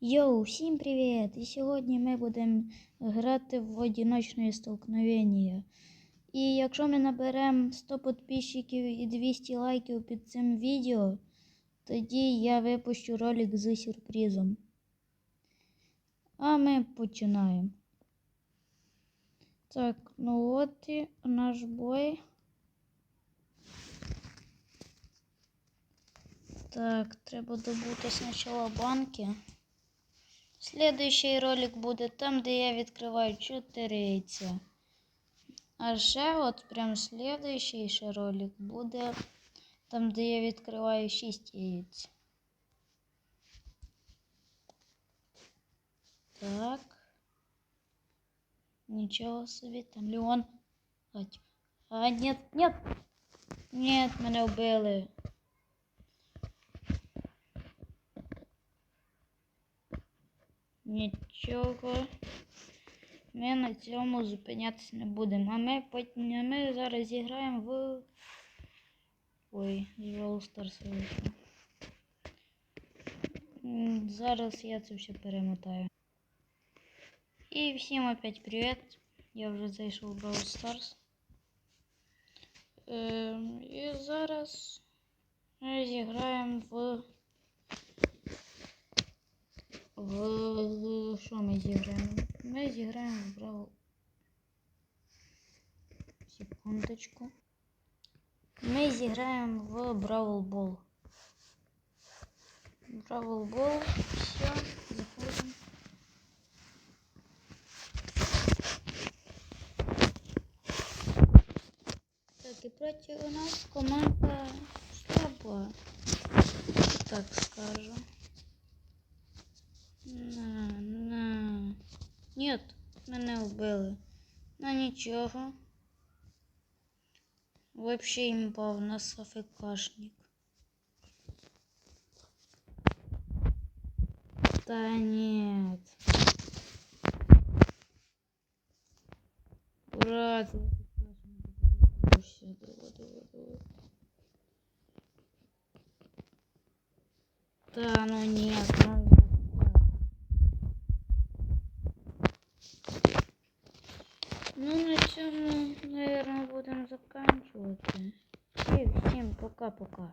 Йоу, всім привіт! І сьогодні ми будемо грати в одиночне столкновення. І якщо ми наберемо 100 підписчиків і 200 лайків під цим відео, тоді я випущу ролик з сюрпризом. А ми починаємо. Так, ну от і наш бой. Так, треба добути спочатку банки. Следующий ролик буде там, де я відкриваю 4 яйця. А ще от прям следующий ще ролик буде там, де я відкриваю 6 яєць. Так. Нічого собі, там Леон. Ать. А, нет, нет. Нет, мене вбили. Нічого. Ми на цьому зупинятися не будемо. А ми потім а ми зараз зіграємо в. Ой, з Stars вийшло. Зараз я це все перемотаю. І всім опять привіт. Я вже зайшов в Brawl Stars. Ем, і зараз ми зіграємо в. В що ми зіграємо? Ми зіграємо в Бравл. Секундочку. Ми зіграємо в Бравл Бол. Бравл Бол. Все, заходимо. Так, і проти у нас команда слаба. Так. На, на. Нет, мене вбили. Ну нічого. Вообще імба, у нас АФКшник. Да нет. Давай, давай. Да, ну нет, ну Ну, на цьому, наверное, будемо заканчувати. І всім пока-пока.